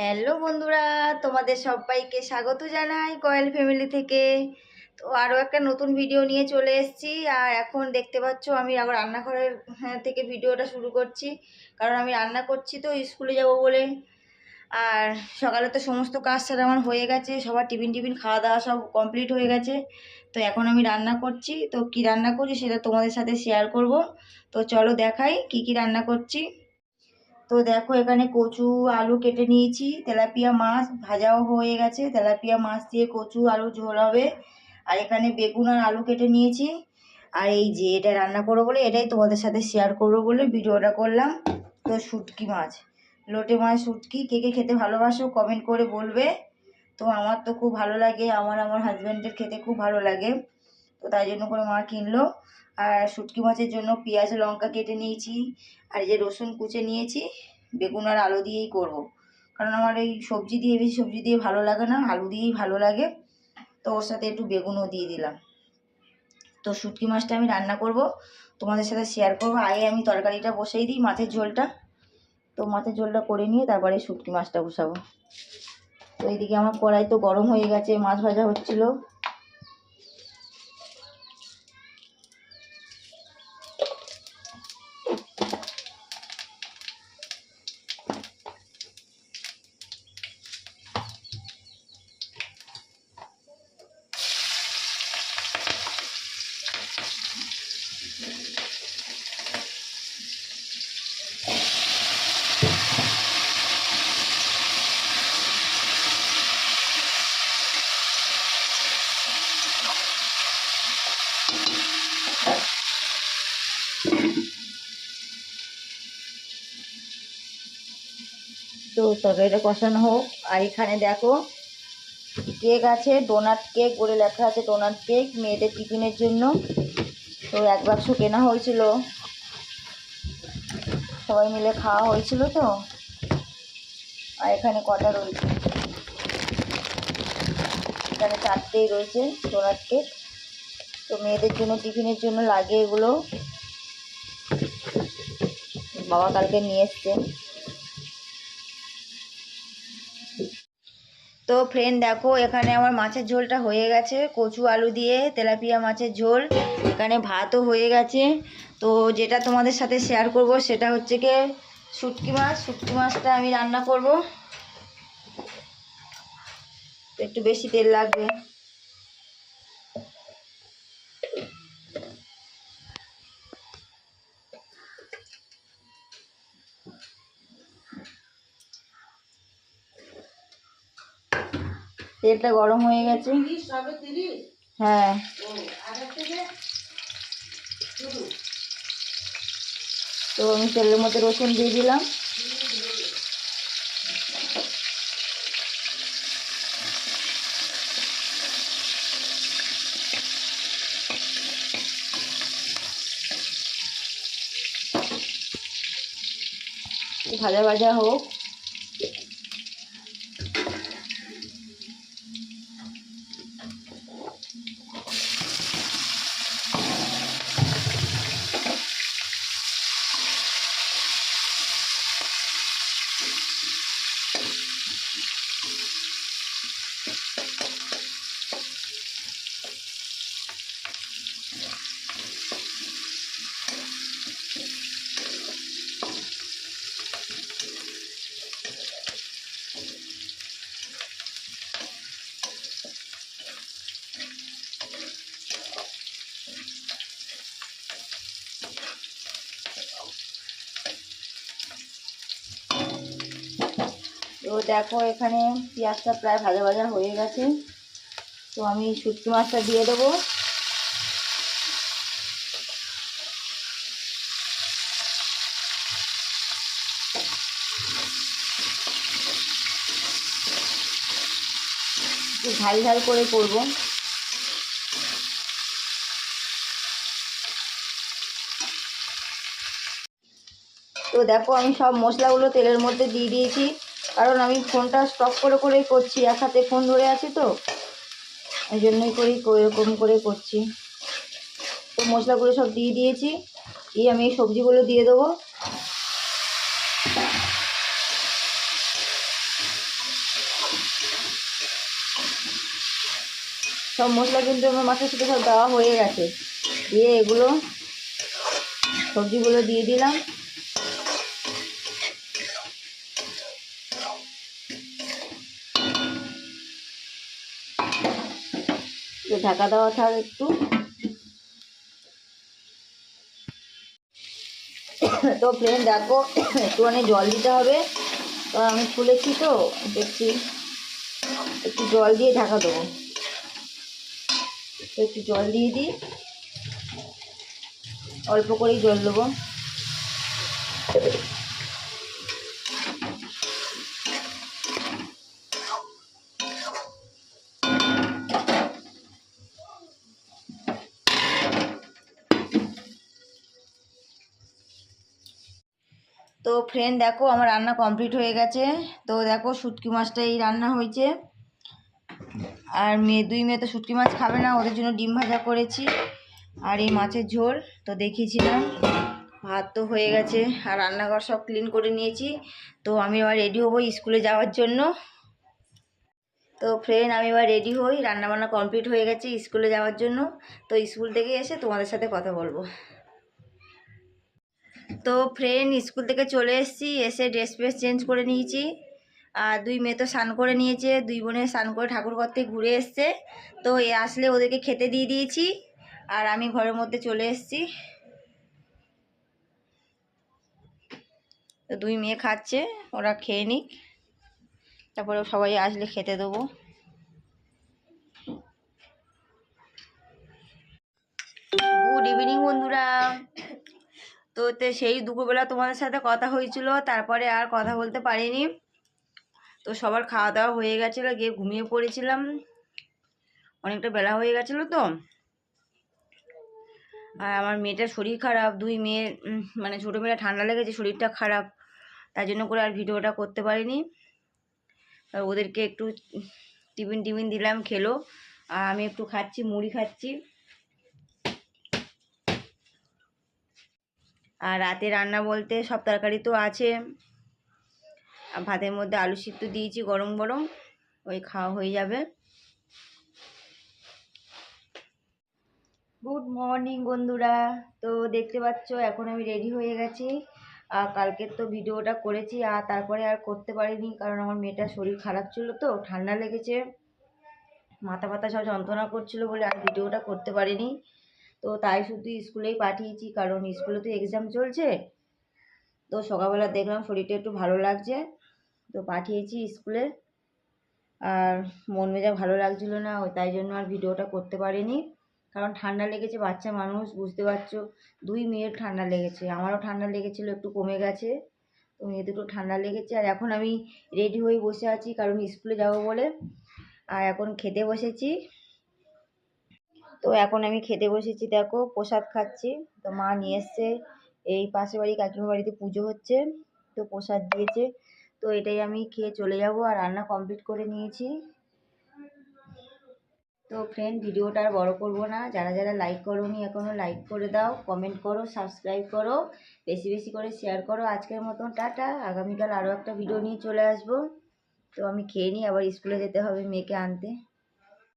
Hello বন্ধুরা তোমাদের সবাইকে স্বাগত জানাই কয়েল ফ্যামিলি থেকে। তো আরও একটা নতুন ভিডিও নিয়ে চলে এসেছি আর এখন দেখতে পাচ্ছ আমি আবার রান্নাঘরের হ্যাঁ, থেকে ভিডিওটা শুরু করছি কারণ আমি রান্না করছি তো স্কুলে যাব বলে। আর সকালে তো সমস্ত কাজ সারা আমার হয়ে গেছে সবার টিফিন টিফিন খাওয়া দাওয়া সব কমপ্লিট হয়ে গেছে। তো এখন আমি রান্না করছি তো কি রান্না করছি সেটা তোমাদের সাথে শেয়ার করব। তো চলো দেখাই কি কি রান্না করছি। তো দেখো এখানে কচু, আলু কেটে নিয়েছি, তেলাপিয়া মাছ ভাজাও হয়ে গেছে। তেলাপিয়া মাছ দিয়ে কচু, আলু ঝোল হবে। আর এখানে বেগুন আর আলু কেটে নিয়েছি। আর এই যে এটা রান্না করব বলে, এটাই তোমাদের সাথে শেয়ার করব বলে ভিডিওটা করলাম। তো শুটকি মাছ, লোটে মাছ শুটকি, কে কে খেতে ভালোবাসো কমেন্ট করে বলবে। তো আমার তো খুব ভালো লাগে, আমার আমার হাজব্যান্ডের খেতে খুব ভালো লাগে। তো তাই জন্য করে মা কিনলো। আর শুটকি মাছের জন্য পেঁয়াজ, লঙ্কা কেটে নিয়েছি। আর যে রসুন কুচে নিয়েছি, বেগুন আর আলু দিয়েই করব। কারণ আমার এই সবজি দিয়ে বেশি সবজি দিয়ে ভালো লাগে না, আলু দিয়েই ভালো লাগে। তো ওর সাথে একটু বেগুনও দিয়ে দিলাম। তো শুটকি মাছটা আমি রান্না করব। তোমাদের সাথে শেয়ার করব। আগে আমি তরকারিটা বসেই দিই মাছের ঝোলটা। তো মাছের ঝোলটা করে নিয়ে তারপরে শুটকি মাছটা বসাবো। তো এইদিকে আমার কড়াই তো গরম হয়ে গেছে, মাছ ভাজা হচ্ছিল। তো তরকারিটা কষানো হোক, আর এখানে দেখো কেক আছে ডোনাট কেক বলে লেখা আছে ডোনাট কেক মেয়েদের টিফিনের জন্য। তো এক বাক্স কেনা হয়েছিল। সবাই মিলে খাওয়া হয়েছিল তো। আর এখানে কটা রয়েছে? এখানে চারটেই রয়েছে ডোনাট কেক তো মেয়েদের জন্য, টিফিনের জন্য লাগে এগুলো। বাবা কালকে নিয়ে এসছে। তো ফ্রেন্ড দেখো, এখানে আমার মাছের ঝোলটা হয়ে গেছে। কচু আলু দিয়ে তেলাপিয়া মাছের ঝোল। এখানে ভাতও হয়ে গেছে। তো যেটা তোমাদের সাথে শেয়ার করব সেটা হচ্ছে কি শুটকি মাছ। শুটকি মাছটা আমি রান্না করব। একটু বেশি তেল লাগবে। তেলটা গরম হয়ে গেছে। হ্যাঁ। তো আমি তেলের মধ্যে রসুন দিয়ে দিলাম। ভাজা ভাজা হোক। তো দেখো এখানে পেঁয়াজটা প্রায় ভাজা ভাজা হয়ে গেছে। তো আমি শুটকি মাছটা দিয়ে দেবো। একটু ঝাল ঝাল করে করব। তো দেখো আমি সব মশলাগুলো তেলের মধ্যে দিয়ে দিয়েছি। কারণ আমি ফোনটা স্টপ করে করেই করছি, এক হাতে ফোন ধরে আছি তো। এই জন্যই করি এরকম করে করছি। তো মশলাগুলো সব দিয়ে দিয়েছি, দিয়ে আমি এই সবজিগুলো দিয়ে দেবো। সব মশলা কিন্তু আমার মাছের সাথে সব দেওয়া হয়ে গেছে। দিয়ে এগুলো সবজিগুলো দিয়ে দিলাম। তো ঢাকা দেওয়া থাক একটু। তো ফ্রেন্ড দেখো, একটুখানি জল দিতে হবে। তো আমি খুলেছি তো, দেখছি। একটু জল দিয়ে ঢাকা দেবো। একটু জল দিয়ে দিই। অল্প করেই জল দেবো। তো ফ্রেন্ড দেখো, আমার রান্না কমপ্লিট হয়ে গেছে। তো দেখো, শুটকি মাছটা এই রান্না হয়েছে। আর মেয়ে, দুই মেয়ে তো শুটকি মাছ খাবে না, ওদের জন্য ডিম ভাজা করেছি। আর এই মাছের ঝোল, তো দেখিয়েছিলাম। ভাত তো হয়ে গেছে, আর রান্নাঘর সব ক্লিন করে নিয়েছি। তো আমি এবার রেডি হব স্কুলে যাওয়ার জন্য। তো ফ্রেন্ড আমি এবার রেডি হই, রান্নাবান্না কমপ্লিট হয়ে গেছে স্কুলে যাওয়ার জন্য। তো স্কুল থেকে এসে তোমাদের সাথে কথা বলব। তো ফ্রেন্ড স্কুল থেকে চলে এসেছি, এসে ড্রেস ফ্রেস চেঞ্জ করে নিয়েছি। আর দুই মেয়ে তো স্নান করে নিয়েছে, দুই বোনে স্নান করে ঠাকুর ঘর থেকে ঘুরে এসছে। তো এ আসলে ওদেরকে খেতে দিয়ে দিয়েছি, আর আমি ঘরের মধ্যে চলে এসেছি। তো দুই মেয়ে খাচ্ছে, ওরা খেয়ে নিক। তারপরে সবাই আসলে খেতে দেবো। গুড ইভিনিং বন্ধুরা। তো সেই দুপুরবেলা তোমাদের সাথে কথা হয়েছিল তারপরে আর কথা বলতে পারিনি। তো সবার খাওয়া দাওয়া হয়ে গেছিল গিয়ে ঘুমিয়ে পড়েছিলাম। অনেকটা বেলা হয়ে গেছিল তো। আর আমার মেয়েটার শরীর খারাপ দুই উম, মানে ছোটো মেয়েটা ঠান্ডা লেগেছে শরীরটা খারাপ তাই জন্য করে আর ভিডিওটা করতে পারিনি। ওদেরকে একটু টিফিন টিফিন দিলাম খেলো আর আমি একটু খাচ্ছি মুড়ি খাচ্ছি। আর রাতে রান্না বলতে সব তরকারি তো আছে। আর ভাতের মধ্যে আলু সিদ্ধ দিয়েছি গরম গরম, ওই খাওয়া হয়ে যাবে। গুড মর্নিং বন্ধুরা, তো দেখতে পাচ্ছ এখন আমি রেডি হয়ে গেছি। আর কালকের তো ভিডিওটা করেছি, আর তারপরে আর করতে পারিনি, কারণ আমার মেয়েটার শরীর খারাপ ছিল তো, ঠান্ডা লেগেছে। মাথা ব্যথা সব যন্ত্রণা করছিল বলে আর ভিডিওটা করতে পারিনি। তো তাই শুধু স্কুলেই পাঠিয়েছি, কারণ স্কুলে তো এক্সাম চলছে। তো সকালবেলা দেখলাম শরীরটা একটু ভালো লাগছে, তো পাঠিয়েছি স্কুলে। আর মন মেজাজ ভালো লাগছিল না তাই জন্য আর ভিডিওটা করতে পারিনি। কারণ ঠান্ডা লেগেছে, বাচ্চা মানুষ, বুঝতে পারছ? দুই মেয়ের ঠান্ডা লেগেছে, আমারও ঠান্ডা লেগেছিল, একটু কমে গেছে। তো মেয়ে দুটো ঠান্ডা লেগেছে, আর এখন আমি রেডি হয়ে বসে আছি, কারণ স্কুলে যাব বলে। আর এখন খেতে বসেছি। তো এখন আমি খেতে বসেছি, দেখো, প্রসাদ খাচ্ছি। তো মা নিয়ে এসছে, এই পাশের বাড়ি, কাকিমার বাড়িতে পুজো হচ্ছে, তো প্রসাদ দিয়েছে। তো এটাই আমি খেয়ে চলে যাব আর রান্না কমপ্লিট করে নিয়েছি। তো ফ্রেন্ড ভিডিওটা আর বড় করব না। যারা যারা লাইক করোনি এখনও লাইক করে দাও কমেন্ট করো সাবস্ক্রাইব করো, বেশি বেশি করে শেয়ার করো। আজকের মতন টাটা। আগামীকাল আরও একটা ভিডিও নিয়ে চলে আসব। তো আমি খেয়ে নিই, আবার স্কুলে যেতে হবে মেয়েকে আনতে।